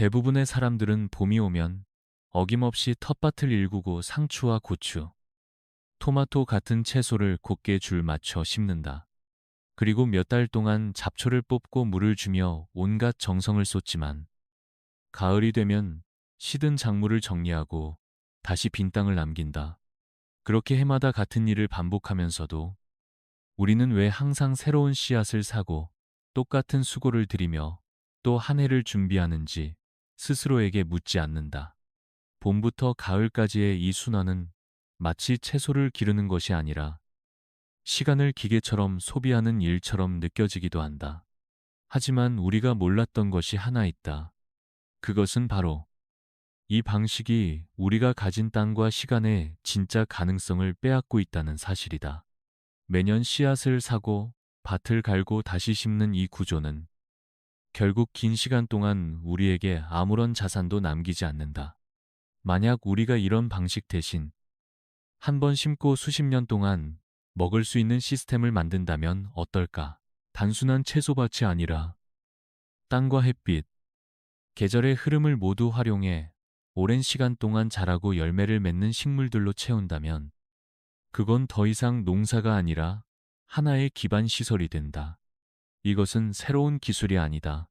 대부분의 사람들은 봄이 오면 어김없이 텃밭을 일구고 상추와 고추, 토마토 같은 채소를 곱게 줄 맞춰 심는다. 그리고 몇 달 동안 잡초를 뽑고 물을 주며 온갖 정성을 쏟지만 가을이 되면 시든 작물을 정리하고 다시 빈 땅을 남긴다. 그렇게 해마다 같은 일을 반복하면서도 우리는 왜 항상 새로운 씨앗을 사고 똑같은 수고를 들이며 또 한 해를 준비하는지 스스로에게 묻지 않는다. 봄부터 가을까지의 이 순환은 마치 채소를 기르는 것이 아니라 시간을 기계처럼 소비하는 일처럼 느껴지기도 한다. 하지만 우리가 몰랐던 것이 하나 있다. 그것은 바로 이 방식이 우리가 가진 땅과 시간의 진짜 가능성을 빼앗고 있다는 사실이다. 매년 씨앗을 사고 밭을 갈고 다시 심는 이 구조는 결국 긴 시간 동안 우리에게 아무런 자산도 남기지 않는다. 만약 우리가 이런 방식 대신 한 번 심고 수십 년 동안 먹을 수 있는 시스템을 만든다면 어떨까? 단순한 채소밭이 아니라 땅과 햇빛, 계절의 흐름을 모두 활용해 오랜 시간 동안 자라고 열매를 맺는 식물들로 채운다면 그건 더 이상 농사가 아니라 하나의 기반 시설이 된다. 이것은 새로운 기술이 아니다.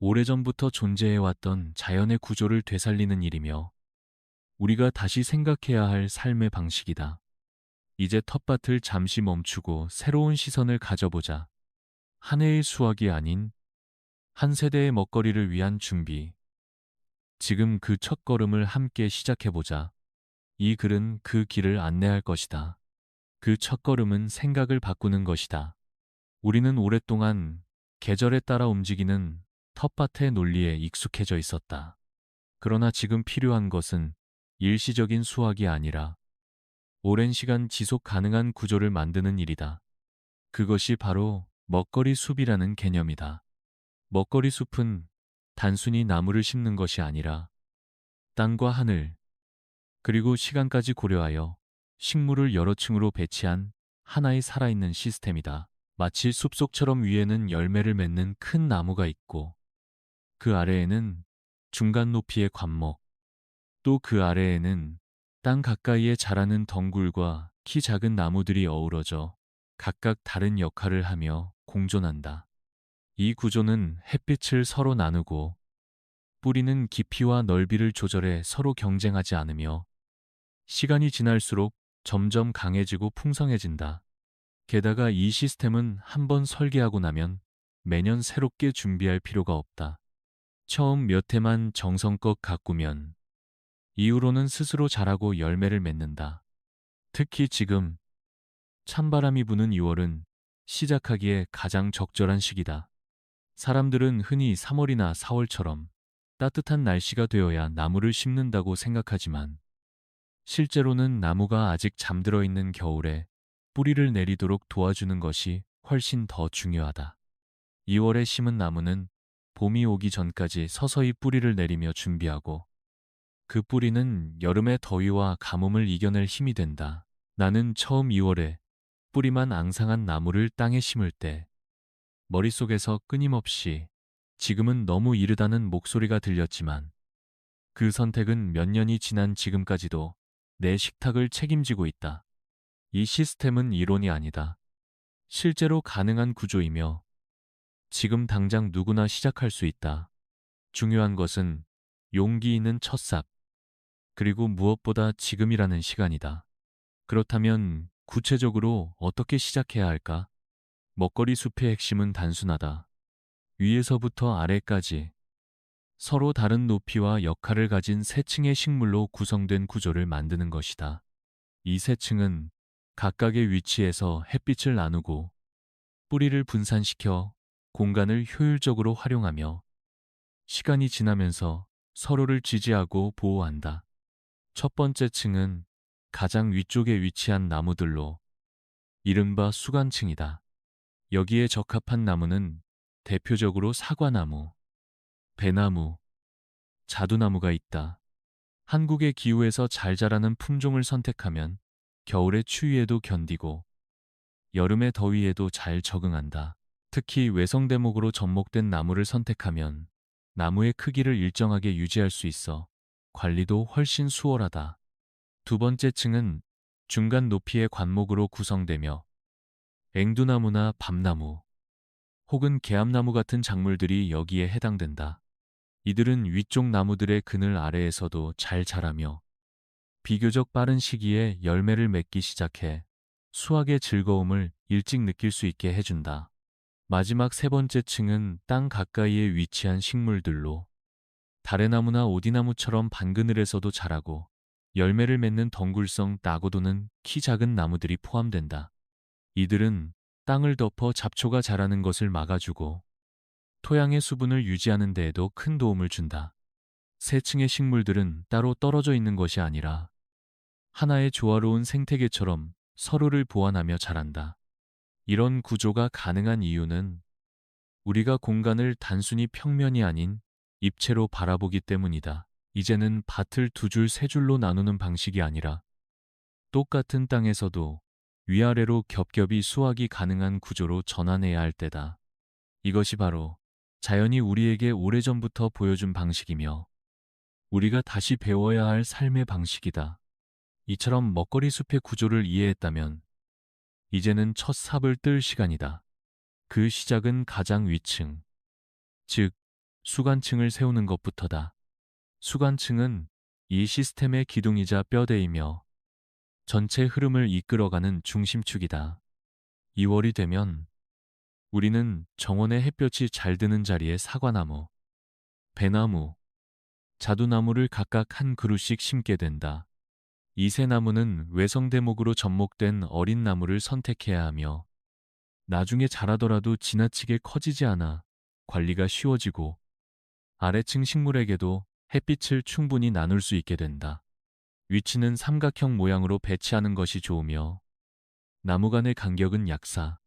오래전부터 존재해왔던 자연의 구조를 되살리는 일이며 우리가 다시 생각해야 할 삶의 방식이다. 이제 텃밭을 잠시 멈추고 새로운 시선을 가져보자. 한 해의 수확이 아닌 한 세대의 먹거리를 위한 준비. 지금 그 첫 걸음을 함께 시작해보자. 이 글은 그 길을 안내할 것이다. 그 첫 걸음은 생각을 바꾸는 것이다. 우리는 오랫동안 계절에 따라 움직이는 텃밭의 논리에 익숙해져 있었다. 그러나 지금 필요한 것은 일시적인 수확이 아니라 오랜 시간 지속 가능한 구조를 만드는 일이다. 그것이 바로 먹거리 숲이라는 개념이다. 먹거리 숲은 단순히 나무를 심는 것이 아니라 땅과 하늘, 그리고 시간까지 고려하여 식물을 여러 층으로 배치한 하나의 살아있는 시스템이다. 마치 숲속처럼 위에는 열매를 맺는 큰 나무가 있고 그 아래에는 중간 높이의 관목, 또 그 아래에는 땅 가까이에 자라는 덩굴과 키 작은 나무들이 어우러져 각각 다른 역할을 하며 공존한다. 이 구조는 햇빛을 서로 나누고 뿌리는 깊이와 넓이를 조절해 서로 경쟁하지 않으며 시간이 지날수록 점점 강해지고 풍성해진다. 게다가 이 시스템은 한번 설계하고 나면 매년 새롭게 준비할 필요가 없다. 처음 몇 해만 정성껏 가꾸면 이후로는 스스로 자라고 열매를 맺는다. 특히 지금 찬바람이 부는 2월은 시작하기에 가장 적절한 시기다. 사람들은 흔히 3월이나 4월처럼 따뜻한 날씨가 되어야 나무를 심는다고 생각하지만 실제로는 나무가 아직 잠들어 있는 겨울에 뿌리를 내리도록 도와주는 것이 훨씬 더 중요하다. 2월에 심은 나무는 봄이 오기 전까지 서서히 뿌리를 내리며 준비하고 그 뿌리는 여름의 더위와 가뭄을 이겨낼 힘이 된다. 나는 처음 2월에 뿌리만 앙상한 나무를 땅에 심을 때 머릿속에서 끊임없이 지금은 너무 이르다는 목소리가 들렸지만 그 선택은 몇 년이 지난 지금까지도 내 식탁을 책임지고 있다. 이 시스템은 이론이 아니다. 실제로 가능한 구조이며 지금 당장 누구나 시작할 수 있다. 중요한 것은 용기 있는 첫삽, 그리고 무엇보다 지금이라는 시간이다. 그렇다면 구체적으로 어떻게 시작해야 할까? 먹거리 숲의 핵심은 단순하다. 위에서부터 아래까지 서로 다른 높이와 역할을 가진 세 층의 식물로 구성된 구조를 만드는 것이다. 이 세 층은 각각의 위치에서 햇빛을 나누고 뿌리를 분산시켜 공간을 효율적으로 활용하며 시간이 지나면서 서로를 지지하고 보호한다. 첫 번째 층은 가장 위쪽에 위치한 나무들로 이른바 수간층이다. 여기에 적합한 나무는 대표적으로 사과나무, 배나무, 자두나무가 있다. 한국의 기후에서 잘 자라는 품종을 선택하면 겨울의 추위에도 견디고 여름의 더위에도 잘 적응한다. 특히 외성 대목으로 접목된 나무를 선택하면 나무의 크기를 일정하게 유지할 수 있어 관리도 훨씬 수월하다. 두 번째 층은 중간 높이의 관목으로 구성되며 앵두나무나 밤나무 혹은 개암나무 같은 작물들이 여기에 해당된다. 이들은 위쪽 나무들의 그늘 아래에서도 잘 자라며 비교적 빠른 시기에 열매를 맺기 시작해 수확의 즐거움을 일찍 느낄 수 있게 해준다. 마지막 세 번째 층은 땅 가까이에 위치한 식물들로 다래나무나 오디나무처럼 반그늘에서도 자라고 열매를 맺는 덩굴성 나고도는 키 작은 나무들이 포함된다. 이들은 땅을 덮어 잡초가 자라는 것을 막아주고 토양의 수분을 유지하는 데에도 큰 도움을 준다. 세 층의 식물들은 따로 떨어져 있는 것이 아니라 하나의 조화로운 생태계처럼 서로를 보완하며 자란다. 이런 구조가 가능한 이유는 우리가 공간을 단순히 평면이 아닌 입체로 바라보기 때문이다. 이제는 밭을 두 줄, 세 줄로 나누는 방식이 아니라 똑같은 땅에서도 위아래로 겹겹이 수확이 가능한 구조로 전환해야 할 때다. 이것이 바로 자연이 우리에게 오래전부터 보여준 방식이며 우리가 다시 배워야 할 삶의 방식이다. 이처럼 먹거리 숲의 구조를 이해했다면 이제는 첫 삽을 뜰 시간이다. 그 시작은 가장 위층, 즉 수관층을 세우는 것부터다. 수관층은 이 시스템의 기둥이자 뼈대이며 전체 흐름을 이끌어가는 중심축이다. 2월이 되면 우리는 정원의 햇볕이 잘 드는 자리에 사과나무, 배나무, 자두나무를 각각 한 그루씩 심게 된다. 이세 나무는 외성 대목으로 접목된 어린 나무를 선택해야 하며 나중에 자라더라도 지나치게 커지지 않아 관리가 쉬워지고 아래층 식물에게도 햇빛을 충분히 나눌 수 있게 된다. 위치는 삼각형 모양으로 배치하는 것이 좋으며 나무 간의 간격은 약 4,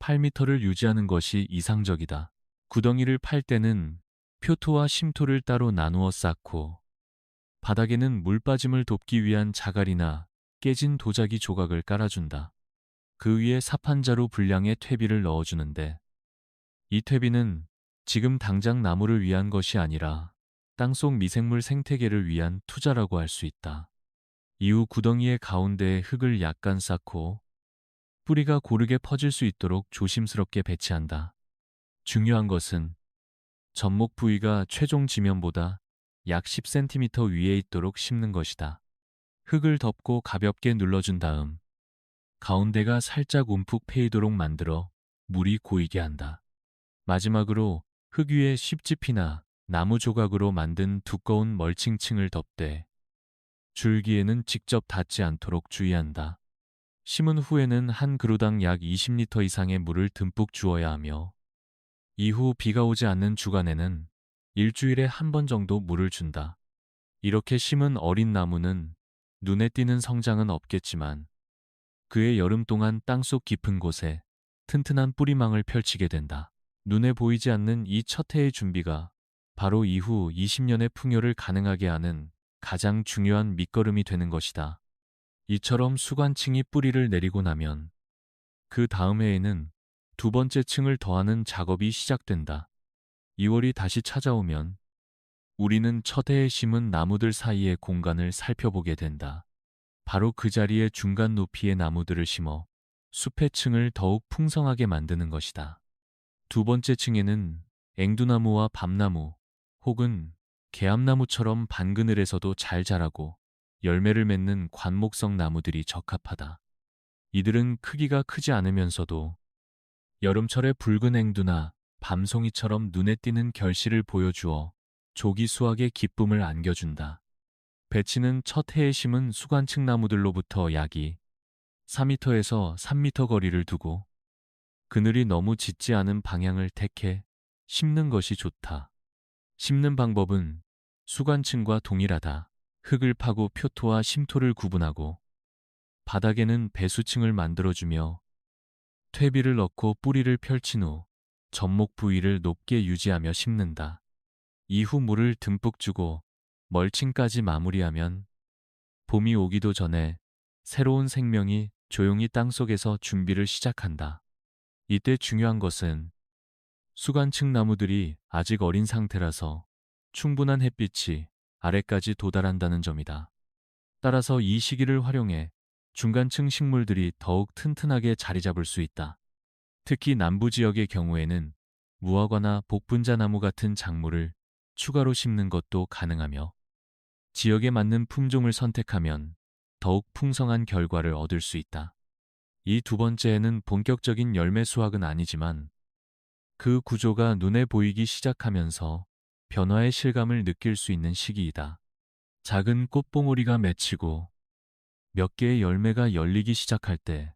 8m를 유지하는 것이 이상적이다. 구덩이를 팔 때는 표토와 심토를 따로 나누어 쌓고 바닥에는 물 빠짐을 돕기 위한 자갈이나 깨진 도자기 조각을 깔아준다. 그 위에 사판자로 분량의 퇴비를 넣어주는데 이 퇴비는 지금 당장 나무를 위한 것이 아니라 땅속 미생물 생태계를 위한 투자라고 할 수 있다. 이후 구덩이의 가운데에 흙을 약간 쌓고 뿌리가 고르게 퍼질 수 있도록 조심스럽게 배치한다. 중요한 것은 접목 부위가 최종 지면보다 약 10cm 위에 있도록 심는 것이다. 흙을 덮고 가볍게 눌러준 다음 가운데가 살짝 움푹 패이도록 만들어 물이 고이게 한다. 마지막으로 흙 위에 쉽지피나 나무 조각으로 만든 두꺼운 멀칭층을 덮되 줄기에는 직접 닿지 않도록 주의한다. 심은 후에는 한 그루당 약 20리터 이상의 물을 듬뿍 주어야 하며 이후 비가 오지 않는 주간에는 일주일에 한 번 정도 물을 준다. 이렇게 심은 어린 나무는 눈에 띄는 성장은 없겠지만 그의 여름 동안 땅속 깊은 곳에 튼튼한 뿌리망을 펼치게 된다. 눈에 보이지 않는 이 첫 해의 준비가 바로 이후 20년의 풍요를 가능하게 하는 가장 중요한 밑거름이 되는 것이다. 이처럼 수관층이 뿌리를 내리고 나면 그 다음 해에는 두 번째 층을 더하는 작업이 시작된다. 2월이 다시 찾아오면 우리는 첫 해에 심은 나무들 사이의 공간을 살펴보게 된다. 바로 그 자리에 중간 높이의 나무들을 심어 숲의 층을 더욱 풍성하게 만드는 것이다. 두 번째 층에는 앵두나무와 밤나무 혹은 개암나무처럼 반그늘에서도 잘 자라고 열매를 맺는 관목성 나무들이 적합하다. 이들은 크기가 크지 않으면서도 여름철의 붉은 앵두나 밤송이처럼 눈에 띄는 결실을 보여주어 조기 수확의 기쁨을 안겨준다. 배치는 첫 해에 심은 수관층 나무들로부터 약이 4m에서 3m 거리를 두고 그늘이 너무 짙지 않은 방향을 택해 심는 것이 좋다. 심는 방법은 수관층과 동일하다. 흙을 파고 표토와 심토를 구분하고 바닥에는 배수층을 만들어주며 퇴비를 넣고 뿌리를 펼친 후 접목 부위를 높게 유지하며 심는다. 이후 물을 듬뿍 주고 멀칭까지 마무리하면 봄이 오기도 전에 새로운 생명이 조용히 땅속에서 준비를 시작한다. 이때 중요한 것은 수간층 나무들이 아직 어린 상태라서 충분한 햇빛이 아래까지 도달한다는 점이다. 따라서 이 시기를 활용해 중간층 식물들이 더욱 튼튼하게 자리 잡을 수 있다. 특히 남부 지역의 경우에는 무화과나 복분자 나무 같은 작물을 추가로 심는 것도 가능하며 지역에 맞는 품종을 선택하면 더욱 풍성한 결과를 얻을 수 있다. 이 두 번째에는 본격적인 열매 수확은 아니지만 그 구조가 눈에 보이기 시작하면서 변화의 실감을 느낄 수 있는 시기이다. 작은 꽃봉오리가 맺히고 몇 개의 열매가 열리기 시작할 때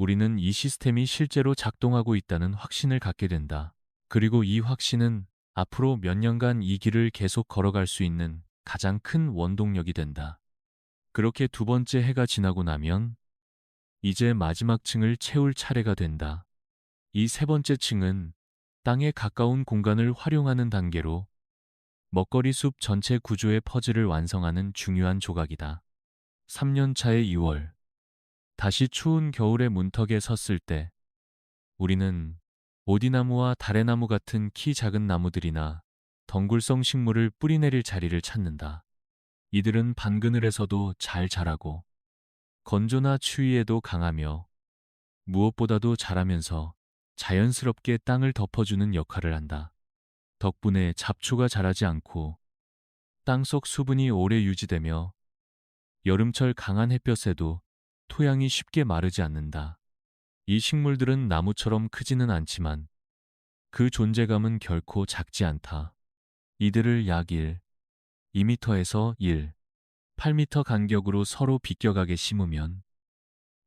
우리는 이 시스템이 실제로 작동하고 있다는 확신을 갖게 된다. 그리고 이 확신은 앞으로 몇 년간 이 길을 계속 걸어갈 수 있는 가장 큰 원동력이 된다. 그렇게 두 번째 해가 지나고 나면 이제 마지막 층을 채울 차례가 된다. 이 세 번째 층은 땅에 가까운 공간을 활용하는 단계로 먹거리 숲 전체 구조의 퍼즐을 완성하는 중요한 조각이다. 3년 차의 2월. 다시 추운 겨울의 문턱에 섰을 때 우리는 오디나무와 다래나무 같은 키 작은 나무들이나 덩굴성 식물을 뿌리내릴 자리를 찾는다. 이들은 반그늘에서도 잘 자라고 건조나 추위에도 강하며 무엇보다도 자라면서 자연스럽게 땅을 덮어주는 역할을 한다. 덕분에 잡초가 자라지 않고 땅속 수분이 오래 유지되며 여름철 강한 햇볕에도 토양이 쉽게 마르지 않는다. 이 식물들은 나무처럼 크지는 않지만 그 존재감은 결코 작지 않다. 이들을 약 1, 2m에서 1, 8m 간격으로 서로 비껴가게 심으면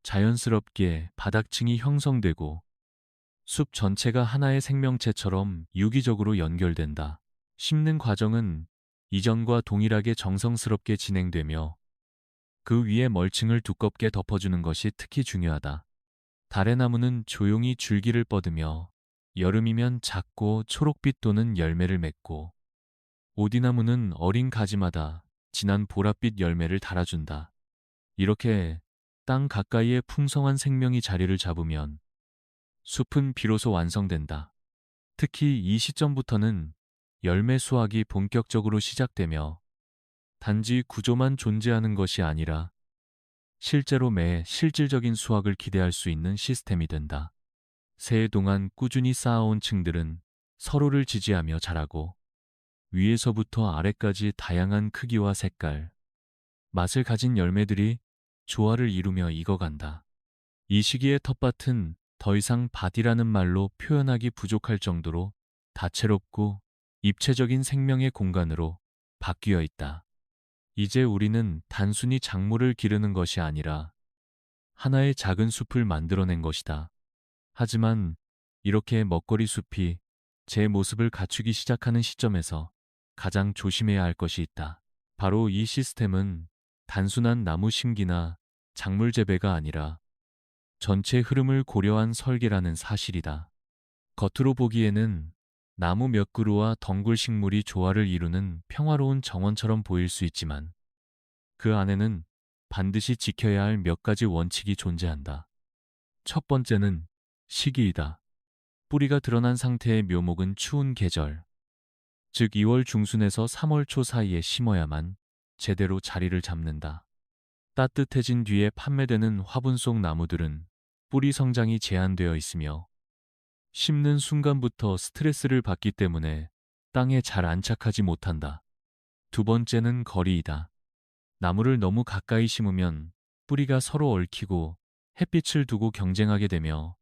자연스럽게 바닥층이 형성되고 숲 전체가 하나의 생명체처럼 유기적으로 연결된다. 심는 과정은 이전과 동일하게 정성스럽게 진행되며 그 위에 멀칭을 두껍게 덮어주는 것이 특히 중요하다. 다래나무는 조용히 줄기를 뻗으며 여름이면 작고 초록빛 또는 열매를 맺고 오디나무는 어린 가지마다 진한 보랏빛 열매를 달아준다. 이렇게 땅 가까이에 풍성한 생명이 자리를 잡으면 숲은 비로소 완성된다. 특히 이 시점부터는 열매 수확이 본격적으로 시작되며 단지 구조만 존재하는 것이 아니라 실제로 매 실질적인 수확을 기대할 수 있는 시스템이 된다. 새해 동안 꾸준히 쌓아온 층들은 서로를 지지하며 자라고 위에서부터 아래까지 다양한 크기와 색깔, 맛을 가진 열매들이 조화를 이루며 익어간다. 이 시기의 텃밭은 더 이상 밭이라는 말로 표현하기 부족할 정도로 다채롭고 입체적인 생명의 공간으로 바뀌어 있다. 이제 우리는 단순히 작물을 기르는 것이 아니라 하나의 작은 숲을 만들어낸 것이다. 하지만 이렇게 먹거리 숲이 제 모습을 갖추기 시작하는 시점에서 가장 조심해야 할 것이 있다. 바로 이 시스템은 단순한 나무 심기나 작물 재배가 아니라 전체 흐름을 고려한 설계라는 사실이다. 겉으로 보기에는 나무 몇 그루와 덩굴 식물이 조화를 이루는 평화로운 정원처럼 보일 수 있지만 그 안에는 반드시 지켜야 할 몇 가지 원칙이 존재한다. 첫 번째는 시기이다. 뿌리가 드러난 상태의 묘목은 추운 계절, 즉 2월 중순에서 3월 초 사이에 심어야만 제대로 자리를 잡는다. 따뜻해진 뒤에 판매되는 화분 속 나무들은 뿌리 성장이 제한되어 있으며 심는 순간부터 스트레스를 받기 때문에 땅에 잘 안착하지 못한다. 두 번째는 거리이다. 나무를 너무 가까이 심으면 뿌리가 서로 얽히고 햇빛을 두고 경쟁하게 되며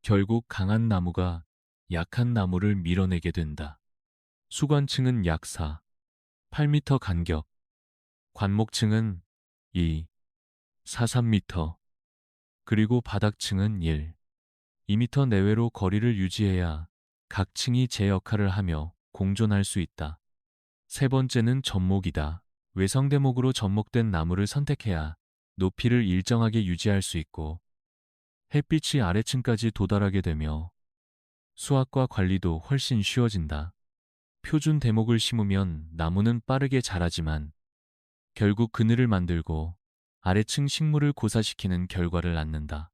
결국 강한 나무가 약한 나무를 밀어내게 된다. 수관층은 약 4, 8m 간격, 관목층은 2, 4, 3m, 그리고 바닥층은 1, 2m 내외로 거리를 유지해야 각 층이 제 역할을 하며 공존할 수 있다. 세 번째는 접목이다. 외성 대목으로 접목된 나무를 선택해야 높이를 일정하게 유지할 수 있고 햇빛이 아래층까지 도달하게 되며 수확과 관리도 훨씬 쉬워진다. 표준 대목을 심으면 나무는 빠르게 자라지만 결국 그늘을 만들고 아래층 식물을 고사시키는 결과를 낳는다.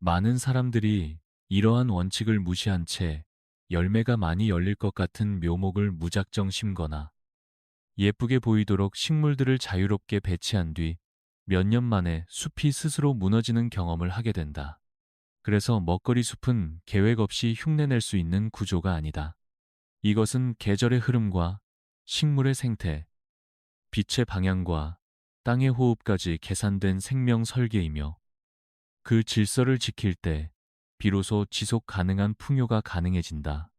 많은 사람들이 이러한 원칙을 무시한 채 열매가 많이 열릴 것 같은 묘목을 무작정 심거나 예쁘게 보이도록 식물들을 자유롭게 배치한 뒤 몇 년 만에 숲이 스스로 무너지는 경험을 하게 된다. 그래서 먹거리 숲은 계획 없이 흉내낼 수 있는 구조가 아니다. 이것은 계절의 흐름과 식물의 생태, 빛의 방향과 땅의 호흡까지 계산된 생명 설계이며 그 질서를 지킬 때 비로소 지속 가능한 풍요가 가능해진다.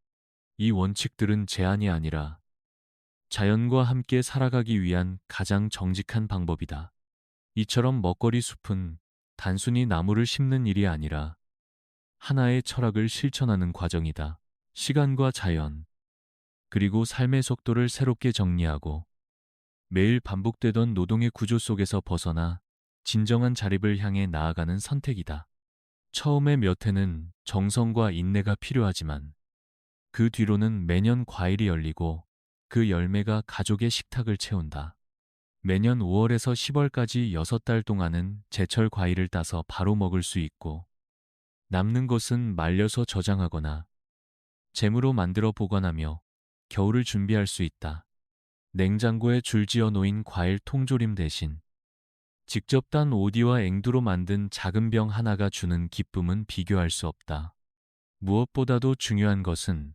이 원칙들은 제한이 아니라 자연과 함께 살아가기 위한 가장 정직한 방법이다. 이처럼 먹거리 숲은 단순히 나무를 심는 일이 아니라 하나의 철학을 실천하는 과정이다. 시간과 자연, 그리고 삶의 속도를 새롭게 정리하고 매일 반복되던 노동의 구조 속에서 벗어나 진정한 자립을 향해 나아가는 선택이다. 처음에 몇 해는 정성과 인내가 필요하지만 그 뒤로는 매년 과일이 열리고 그 열매가 가족의 식탁을 채운다. 매년 5월에서 10월까지 6달 동안은 제철 과일을 따서 바로 먹을 수 있고 남는 것은 말려서 저장하거나 잼으로 만들어 보관하며 겨울을 준비할 수 있다. 냉장고에 줄지어 놓인 과일 통조림 대신 직접 딴 오디와 앵두로 만든 작은 병 하나가 주는 기쁨은 비교할 수 없다. 무엇보다도 중요한 것은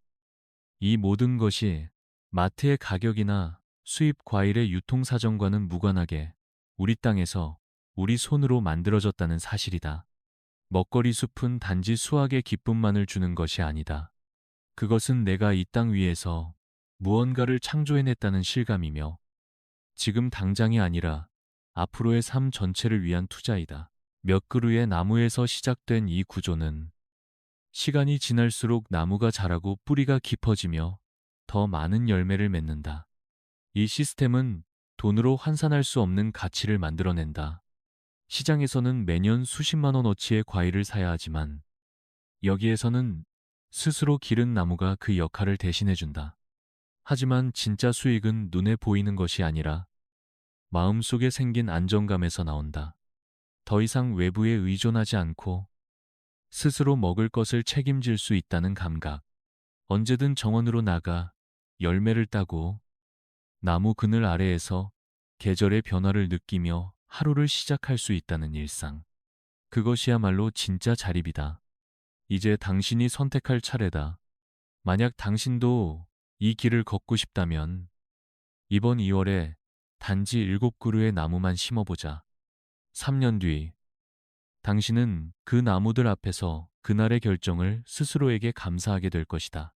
이 모든 것이 마트의 가격이나 수입 과일의 유통 사정과는 무관하게 우리 땅에서 우리 손으로 만들어졌다는 사실이다. 먹거리 숲은 단지 수확의 기쁨만을 주는 것이 아니다. 그것은 내가 이 땅 위에서 무언가를 창조해냈다는 실감이며 지금 당장이 아니라 앞으로의 삶 전체를 위한 투자이다. 몇 그루의 나무에서 시작된 이 구조는 시간이 지날수록 나무가 자라고 뿌리가 깊어지며 더 많은 열매를 맺는다. 이 시스템은 돈으로 환산할 수 없는 가치를 만들어낸다. 시장에서는 매년 수십만 원어치의 과일을 사야 하지만 여기에서는 스스로 기른 나무가 그 역할을 대신해준다. 하지만 진짜 수익은 눈에 보이는 것이 아니라 마음속에 생긴 안정감에서 나온다. 더 이상 외부에 의존하지 않고 스스로 먹을 것을 책임질 수 있다는 감각. 언제든 정원으로 나가 열매를 따고 나무 그늘 아래에서 계절의 변화를 느끼며 하루를 시작할 수 있다는 일상. 그것이야말로 진짜 자립이다. 이제 당신이 선택할 차례다. 만약 당신도 이 길을 걷고 싶다면 이번 2월에 단지 일곱 그루의 나무만 심어보자. 3년 뒤 당신은 그 나무들 앞에서 그날의 결정을 스스로에게 감사하게 될 것이다.